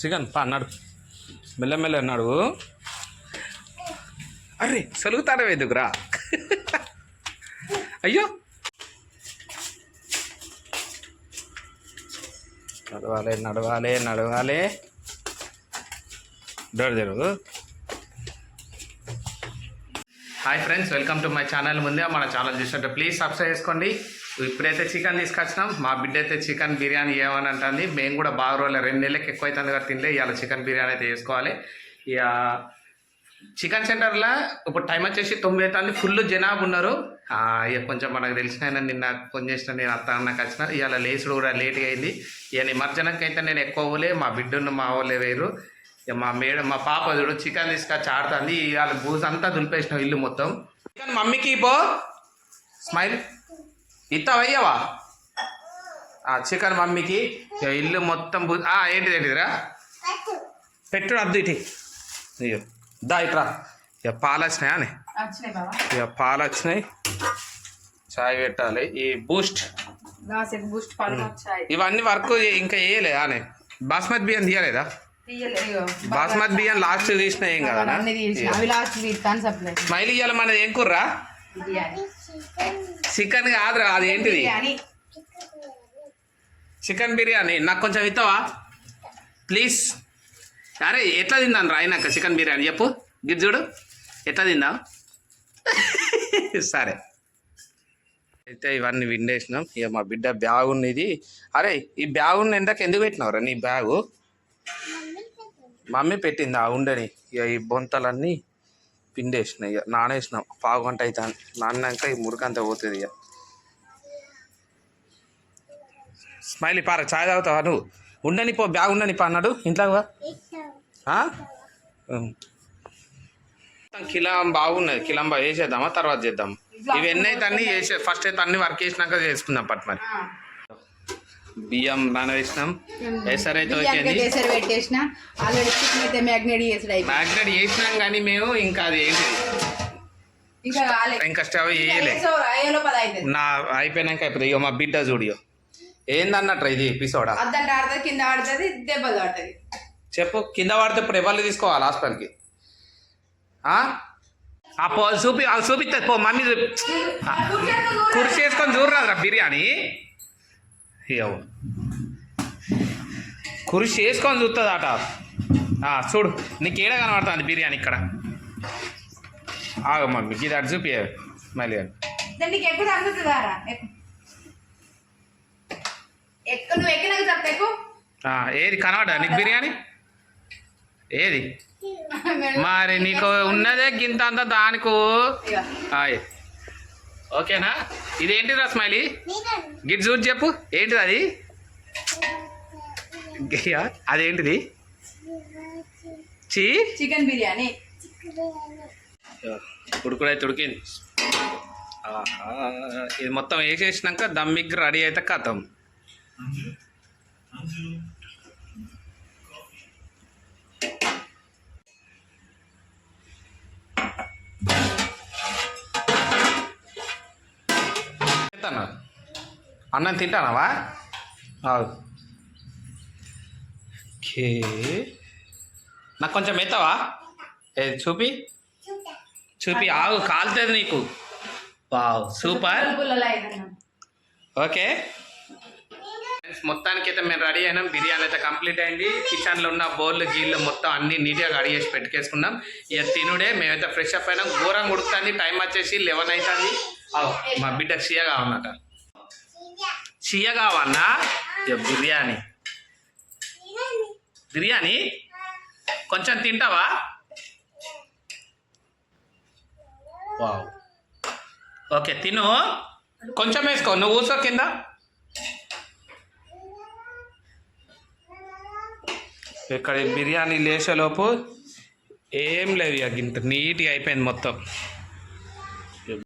Chicken పా అన్నాడు మెల్లమెల్ల అన్నాడు అరే సలుగుతానే ఎందుకురా? అయ్యో! నడవాలి నడవాలి నడవాలి. డోర్ జరుగు hi friends welcome to my channel ముందే మన ఛానల్ చూసినట్టు ప్లీజ్ సబ్స్క్రైబ్ చేసుకోండి. ఇప్పుడైతే చికెన్ తీసుకొచ్చినాం. మా బిడ్డ అయితే చికెన్ బిర్యానీ ఏమని అంటుంది మేము కూడా బాగా రోజులు రెండు నెలలకు ఎక్కువ అవుతుంది కదా తింటే ఇవాళ చికెన్ బిర్యానీ అయితే చేసుకోవాలి. ఇక చికెన్ సెంటర్లో ఇప్పుడు టైం వచ్చేసి తొమ్మిది అవుతుంది ఫుల్ జనాభా ఉన్నారు. ఇక కొంచెం మనకు తెలిసిన నిన్న ఫోన్ చేసిన నేను అత్త అన్నకు వచ్చిన ఇవాళ లేచుడు కూడా లేట్గా అయింది. ఇక నిమజ్జనంకి అయితే నేను ఎక్కువ పోలే మా బిడ్డను మా వాళ్ళే వేరు ఇక మా మేడం మా పాప చూడు చికెన్ తీసుకొచ్చి ఆడుతుంది ఇవాళ బూజ్ అంతా దులిపేసినాం ఇల్లు మొత్తం. చికెన్ మమ్మీకి పో స్మైల్. ఇస్తావయ్యవా చికెన్ మమ్మీకి. ఇల్లు మొత్తం ఏంటిది ఏంటిదిరా పెట్టుడు అద్దు ఇటు. అయ్యో దా ఇట్రా ఇక పాలు వచ్చినాయా అని? ఇక పాలు వచ్చినాయి చాయ్ పెట్టాలి. ఈ బూస్ట్. బూస్ట్ ఇవన్నీ వర్క్ ఇంకా వేయలేదా అని బాస్మతి బియ్యం తీయలేదా. బాస్మతి బియ్యం లాస్ట్ తీసిన ఏం కదా స్మైల్ ఇయ్యాలి మనది. ఏం కుర్రా? చికెన్ కాదురా అది ఏంటిది చికెన్ బిర్యానీ. నాకు కొంచెం ఇస్తావా? ప్లీజ్. అరే ఎట్లా తిందాను రా అయినాక చికెన్ బిర్యానీ? చెప్పు. గిది చూడు. ఎట్లా తిందా? సరే. అయితే ఇవన్నీ విండేసినాం. ఇక మా బిడ్డ బ్యాగ్ ఉన్నది. అరే ఈ బ్యాగ్ ఉన్న ఎంతకు ఎందుకు పెట్టినావురా నీ బ్యాగు? మమ్మీ పెట్టింది ఆ ఉండని. ఇక ఈ బొంతలన్నీ పిండేసిన ఇక నానేసినాం. పావు గంట అవుతాను నాన్నాక ఈ మురికంతా పోతుంది ఇక స్మైలీ పార చాయ్ తాగుతావా నువ్వు? ఉండని పో బ్యాగ్ ఉండని పో అన్నాడు. ఇంట్లో కిలం బాగున్నది. కిలం బాగా వేసేద్దామా తర్వాత చేద్దాం. ఇవి ఎన్ని అయితే అన్ని వేసే ఫస్ట్ అయితే అన్ని వర్క్ చేసినాక చేసుకుందాం పట్టు మరి. బియ్యం నానవేసినాం ఎసరు అయితే వచ్చింది కేసరి పెట్టేసిన ఆల్రెడీ చికెన్ అయితే మ్యాగ్నేట్ చేసుడు అయిపోయింది. మ్యాగ్నెట్ చేసినాం కానీ మేము ఇంకా అది ఏంటి? ఇంకా స్టవ్ వేయలే. అయ్యేలో పది అవుతుంది నా అయిపోయినాక అయిపోతుంది ఇక మా బిడ్డ చూడియో ఏందన్నట్టు ఇది ఎపిసోడా? అద్దంటే ఆడుతుంది కింద ఆడుతుంది దెబ్బలు ఆడుతుంది చెప్పు కింద పడితే ఇప్పుడు ఎవరిని తీసుకోవాలి హాస్పిటల్కి? ఆ? ఆ పో చూపి అది చూపిస్తుంది పో మమ్మీ కుర్చీ వేసుకొని చూడరాదురా బిర్యానీ. ఏవో కుర్చీ వేసుకొని చూస్తుంది అట ఆ, చూడు నీకు ఏడ కనబడుతుంది బిర్యానీ ఇక్కడ? ఆగు మమ్మీ ఇది అటు చూపి మళ్ళీ ఏది కనబడా నీకు బిర్యానీ? ఏది? మరి నీకు ఉన్నదే గింత అంతా దానికి? ఓకేనా? ఇదేంటి రస్మైలీ గిట్ చూసి చెప్పు. ఏంటిది అది? గియ్యా, అదేంటిది? చీ. చికెన్ బిర్యానీ. ఉడుకుడైతే ఉడికింది. ఇది మొత్తం వేసేసినాక దమ్మికి రెడీ అయితే కథం అన్నం తింటానావా. ఓకే. నాకు కొంచెం ఎత్తావా ఏది చూపి. చూపి ఆగు కాలుతుంది నీకు. Wow super. ఓకే. మొత్తానికి అయితే మేము రెడీ అయినాం. బిర్యానీ అయితే కంప్లీట్ అయింది. కిచెన్లో ఉన్న బౌళ్ళు గీళ్ళు మొత్తం అన్ని నీట్గా రెడీ చేసి పెట్టుకేసుకున్నాం ఇక తినుడే మేమైతే ఫ్రెష్ అప్ అయినాం. ఘోరంగా ఉడుకుతుంది. టైం వచ్చేసి లెవెన్ అవుతుంది. మా బిడ్డ చీయ కావన్నట చీయ కావన్నా బిర్యానీ. బిర్యానీ? కొంచెం తింటావా? వావ్. ఓకే తిను. కొంచెం వేసుకో నువ్వు కూర్చో కింద. ఇక్కడ బిర్యానీ లేచేలోపు ఏం లేదు ఇక ఇంత నీట్గా అయిపోయింది మొత్తం.